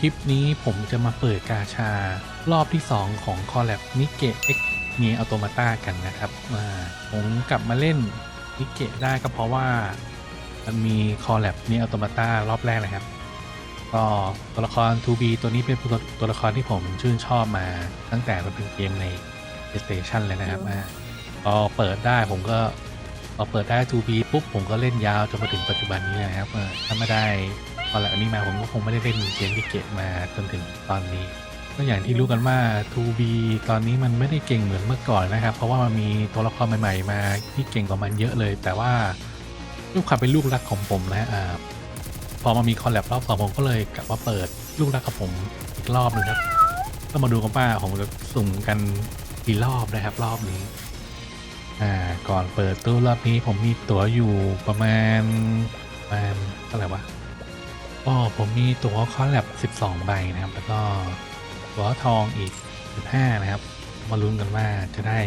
คลิปนี้ผมจะมาเปิดกาชา รอบที่ 2 ของคอลแลบนิเกะ X เนียอัตโตมาตากันนะครับมาผมกลับมาเล่นนิเกะได้ก็เพราะว่า มันมีคอลแลบเนียอัตโตมาตารอบแรกนะครับ ก็ตัวละคร 2B ตัวนี้เป็นตัวละครที่ผมชื่นชอบมาตั้งแต่มันเป็นเกมใน PlayStation เลยนะครับอ่าพอเปิดได้ผมก็ พอเปิดได้ 2B ปุ๊บผมก็เล่นยาวจนมาถึงปัจจุบันนี้เลยนะครับถ้าไม่ได้ตอนหลังอันนี้มาผมก็คงไม่ได้เล่นเกมที่เกตมาจนถึงตอนนี้ก็อย่างที่รู้กันว่า 2B ตอนนี้มันไม่ได้เก่งเหมือนเมื่อก่อนนะครับ เพราะว่ามันมีตัวละครใหม่ๆ มาที่เก่งกว่ามันเยอะเลย แต่ว่าด้วยความเป็นลูกรักของผมนะอ่าพอมามีคอลแลบรอบสองผมก็เลยกลับมาเปิดลูกรักกับผมอีกรอบหนึงครับก็มาดูกันว่าผมจะสุ่มกันกี่รอบนะครับ รอบนี้ อ่าก่อนเปิดตู้รอบนี้ผมมีตั๋วอยู่ประมาณประมาณเท่าไหร่วะก็ผมมีตั๋วคอลแลบ12 ใบนะครับ แล้วก็ตั๋วทองอีก 15 นะครับ มาลุ้นกันว่าจะได้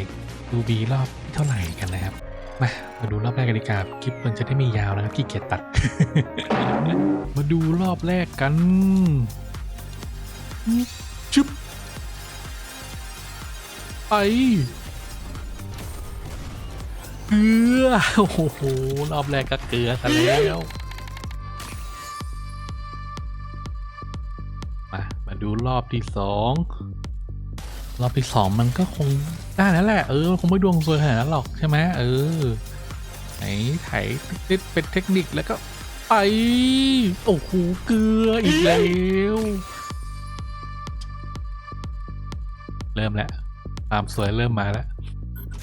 ดูบีรอบเท่าไหร่กันนะครับ มามาดูรอบแรกกันดีกว่าคลิปมันจะได้ไม่ยาวนะครับขี้เกียจตัด มาดูรอบแรกกันชึบไป เกลือ โอ้โห รอบแรกก็เกลือซะแล้ว มา มาดูรอบที่สอง รอบที่สองมันก็คงได้แล้วแหละ เออ คงไม่ดวงสวยขนาดนั้นหรอกใช่ไหมเออ ไหนไถติดเป็นเทคนิคแล้วก็ไป โอ้โห เกลืออีกแล้ว เริ่มแล้วความสวยเริ่มมาแล้ว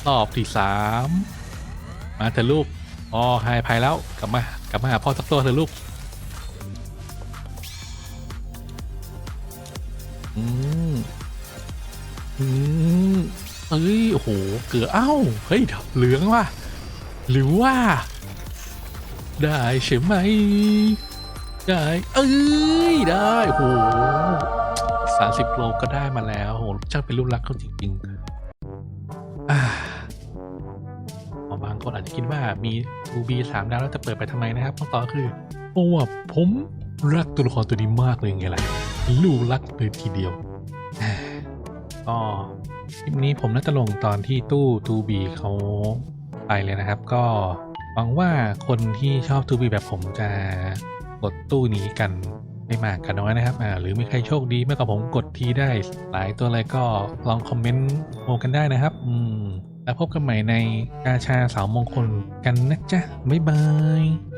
รอบที่สาม มาเถอะลูกอ๋อหายภัยแล้วกลับมากลับมาหาพ่อสักตัวเถอะลูกอืมอืมเอ้ยโอ้โหเกือเอ้าเฮ้ยเหลืองว่ะหรือว่า ได้ใช่ไหมได้เอ้ยได้โอ้โหสามสิบโลก็ได้มาแล้วโหช่างเป็นรูปลักษณ์เขาจริง ๆ บางคนอาจจะคิดว่ามี 2B สามดาวแล้วจะเปิดไปทำไมนะครับคำตอบคือเพราะว่าผมรักตัวละครตัวนี้มากเลยไงล่ะลูกรักเลยทีเดียวก็คลิปนี้ผมน่าจะลงตอนที่ตู้ 2B เขาไปเลยนะครับ ก็หวังว่าคนที่ชอบ 2B แบบผมจะกดตู้นี้กันไม่มากกันน้อยนะครับอ่าหรือมีใครโชคดีมากกว่าผมกดทีได้ หลายตัวเลยก็ลองคอมเมนต์โมกันได้นะครับ อืม แล้วพบกันใหม่ในกาชาสาวมงคลกันนะจ๊ะ บ๊ายบาย